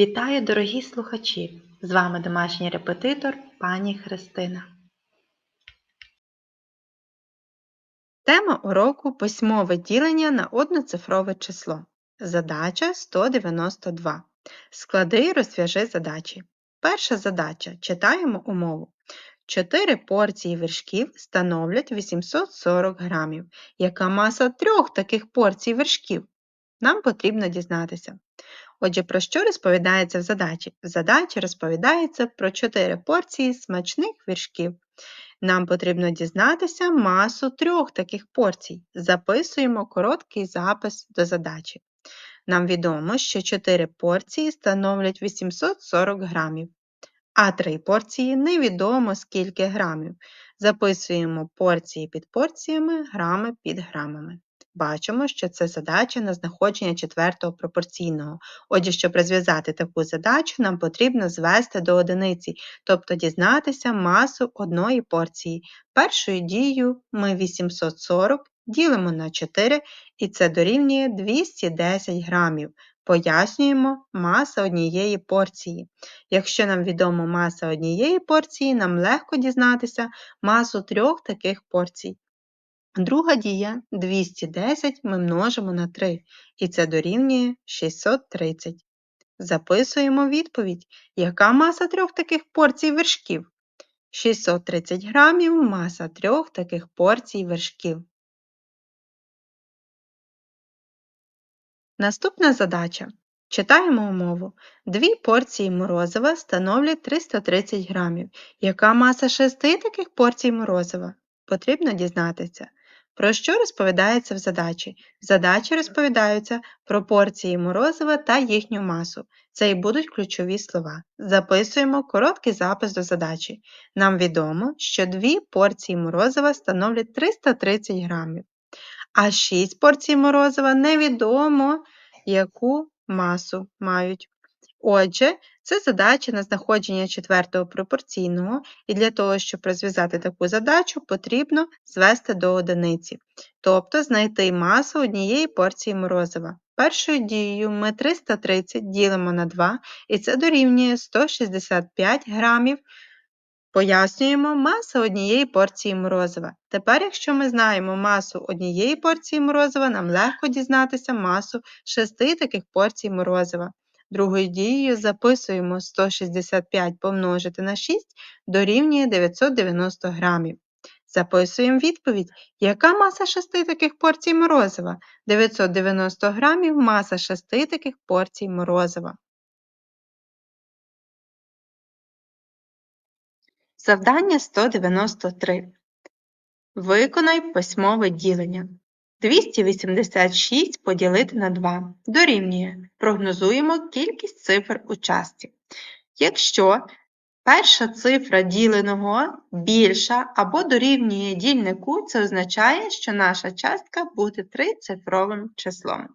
Вітаю, дорогі слухачі! З вами домашній репетитор пані Христина. Тема уроку письмове ділення на одноцифрове число. Задача 192. Склади і розв'яжи задачі. Перша задача. Читаємо умову. 4 порції вершків становлять 840 грамів. Яка маса трьох таких порцій вершків? Нам потрібно дізнатися. Отже, про що розповідається в задачі? В задачі розповідається про 4 порції смачних віршків. Нам потрібно дізнатися масу трьох таких порцій. Записуємо короткий запис до задачі. Нам відомо, що 4 порції становлять 840 грамів, а 3 порції невідомо скільки грамів. Записуємо порції під порціями, грами під грамами. Бачимо, що це задача на знаходження четвертого пропорційного. Отже, щоб розв'язати таку задачу, нам потрібно звести до одиниці, тобто дізнатися масу одної порції. Першою дією ми 840 ділимо на 4 і це дорівнює 210 грамів. Пояснюємо маса однієї порції. Якщо нам відомо маса однієї порції, нам легко дізнатися масу трьох таких порцій. Друга дія 210 ми множимо на 3, і це дорівнює 630. Записуємо відповідь, яка маса трьох таких порцій вершків. 630 грамів маса трьох таких порцій вершків. Наступна задача. Читаємо умову. Дві порції морозива становлять 330 грамів. Яка маса шести таких порцій морозива? Потрібно дізнатися. Про що розповідається в задачі? В задачі розповідаються про порції морозива та їхню масу. Це і будуть ключові слова. Записуємо короткий запис до задачі. Нам відомо, що дві порції морозива становлять 330 грамів, а 6 порцій морозива невідомо, яку масу мають. Отже, це задача на знаходження четвертого пропорційного, і для того, щоб розв'язати таку задачу, потрібно звести до одиниці, тобто знайти масу однієї порції морозива. Першою дією ми 330 ділимо на 2, і це дорівнює 165 грамів. Пояснюємо масу однієї порції морозива. Тепер, якщо ми знаємо масу однієї порції морозива, нам легко дізнатися масу 6 таких порцій морозива. Другою дією записуємо 165 помножити на 6 дорівнює 990 грамів. Записуємо відповідь, яка маса 6 таких порцій морозива? 990 грамів маса 6 таких порцій морозива. Завдання 193. Виконай письмове ділення. 286 поділити на 2 дорівнює. Прогнозуємо кількість цифр у частці. Якщо перша цифра діленого більша або дорівнює дільнику, це означає, що наша частка буде трицифровим числом.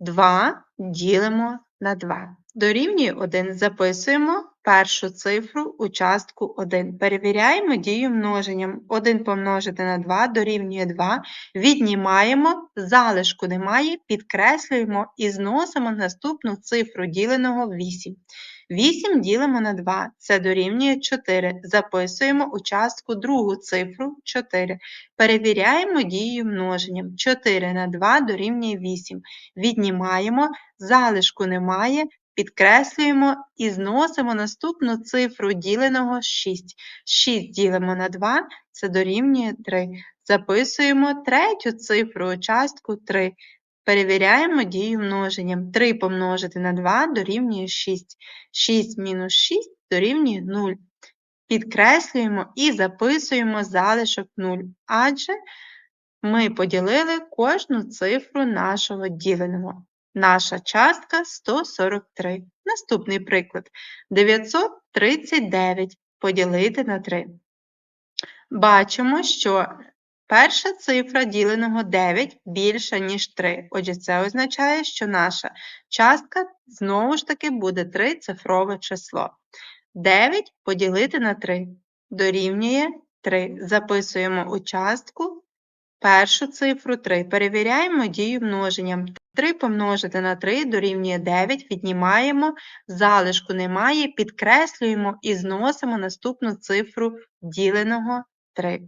2 ділимо на 2. Дорівнює 1. Записуємо першу цифру у частку 1. Перевіряємо дію множенням. 1 помножити на 2 дорівнює 2. Віднімаємо, залишку немає, підкреслюємо і зносимо наступну цифру діленого 8. 8 ділимо на 2, це дорівнює 4. Записуємо у частку другу цифру 4. Перевіряємо дію множенням. 4 на 2 дорівнює 8. Віднімаємо, залишку немає, підкреслюємо і зносимо наступну цифру діленого 6. 6 ділимо на 2, це дорівнює 3. Записуємо третю цифру у частку 3. Перевіряємо дію множенням. 3 помножити на 2 дорівнює 6. 6 мінус 6 дорівнює 0. Підкреслюємо і записуємо залишок 0, адже ми поділили кожну цифру нашого діленого. Наша частка 143. Наступний приклад. 939 поділити на 3. Бачимо, що перша цифра діленого 9 більша, ніж 3. Отже, це означає, що наша частка знову ж таки буде трицифрове число. 9 поділити на 3 дорівнює 3. Записуємо у частку першу цифру 3. Перевіряємо дію множенням. 3 помножити на 3 дорівнює 9, віднімаємо, залишку немає, підкреслюємо і зносимо наступну цифру діленого 3.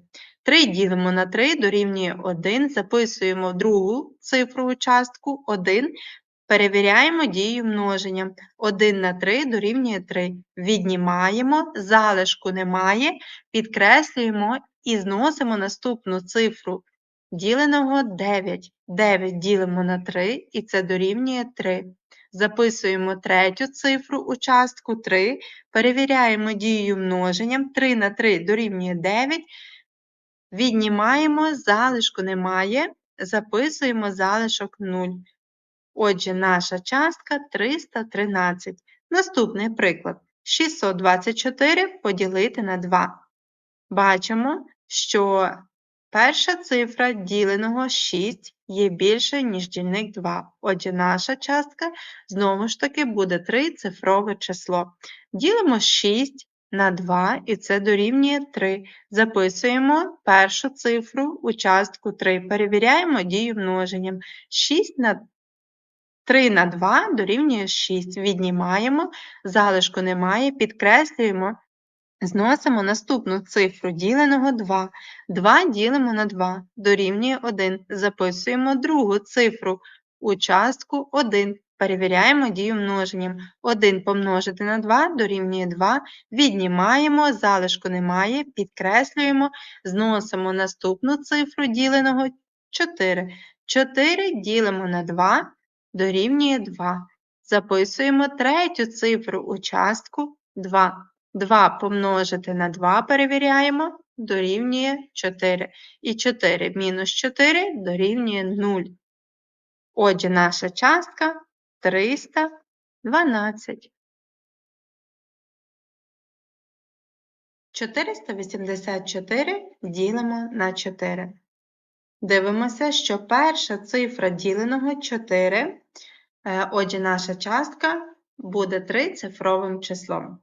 3 ділимо на 3 дорівнює 1, записуємо другу цифру у частку 1, перевіряємо дію множення. 1 на 3 дорівнює 3. Віднімаємо, залишку немає, підкреслюємо і зносимо наступну цифру діленого 9. 9 ділимо на 3 і це дорівнює 3. Записуємо третю цифру у частку 3, перевіряємо дію множенням. 3 на 3 дорівнює 9. Віднімаємо, залишку немає, записуємо залишок 0. Отже, наша частка 313. Наступний приклад. 624 поділити на 2. Бачимо, що перша цифра діленого 6 є більше, ніж дільник 2. Отже, наша частка знову ж таки буде трицифрове число. Ділимо 6 на 2 і це дорівнює 3. Записуємо першу цифру у частку 3. Перевіряємо дію множенням. 6 на 3 на 2 дорівнює 6. Віднімаємо, залишку немає, підкреслюємо, зносимо наступну цифру діленого 2. 2 ділимо на 2 дорівнює 1. Записуємо другу цифру у частку 1. Перевіряємо дію множенням. 1 помножити на 2 дорівнює 2. Віднімаємо, залишку немає, підкреслюємо, зносимо наступну цифру діленого 4. 4 ділимо на 2 дорівнює 2. Записуємо третю цифру у частку 2. 2 помножити на 2 перевіряємо, дорівнює 4. І 4 мінус 4 дорівнює 0. Отже, наша частка 312. 484 ділимо на 4. Дивимося, що перша цифра діленого 4, е, отже, наша частка буде трицифровим числом.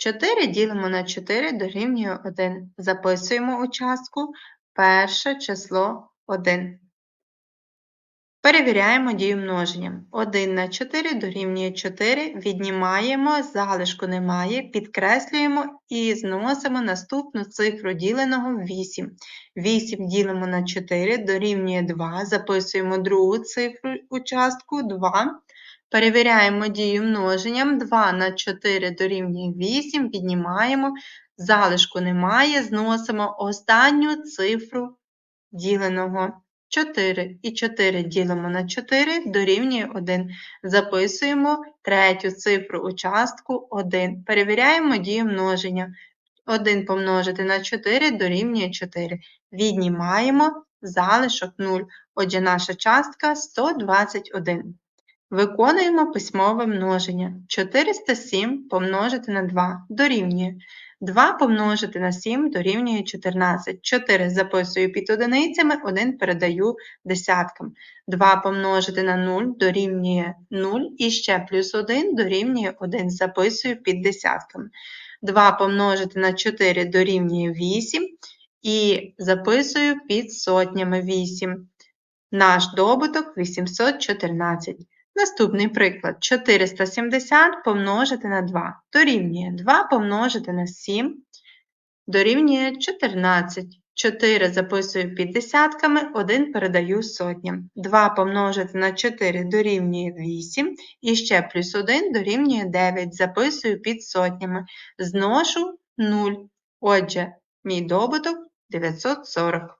4 ділимо на 4 дорівнює 1. Записуємо у частку перше число 1. Перевіряємо дію множення. 1 на 4 дорівнює 4, віднімаємо, залишку немає, підкреслюємо і зносимо наступну цифру діленого 8. 8 ділимо на 4 дорівнює 2, записуємо другу цифру у частку 2. Перевіряємо дію множенням. 2 на 4 дорівнює 8, віднімаємо, залишку немає, зносимо останню цифру діленого 4. І 4 ділимо на 4 дорівнює 1. Записуємо третю цифру у частку 1. Перевіряємо дію множення. 1 помножити на 4 дорівнює 4. Віднімаємо залишок 0. Отже, наша частка 121. Виконуємо письмове множення. 407 помножити на 2 дорівнює. 2 помножити на 7 дорівнює 14. 4 записую під одиницями, 1 передаю десяткам. 2 помножити на 0 дорівнює 0 і ще плюс 1 дорівнює 1. Записую під десятками. 2 помножити на 4 дорівнює 8 і записую під сотнями 8. Наш добуток 814. Наступний приклад. 470 помножити на 2 дорівнює 2 помножити на 7 дорівнює 14. 4 записую під десятками, 1 передаю сотням. 2 помножити на 4 дорівнює 8, і ще плюс 1 дорівнює 9. Записую під сотнями. Зношу 0. Отже, мій добуток 940.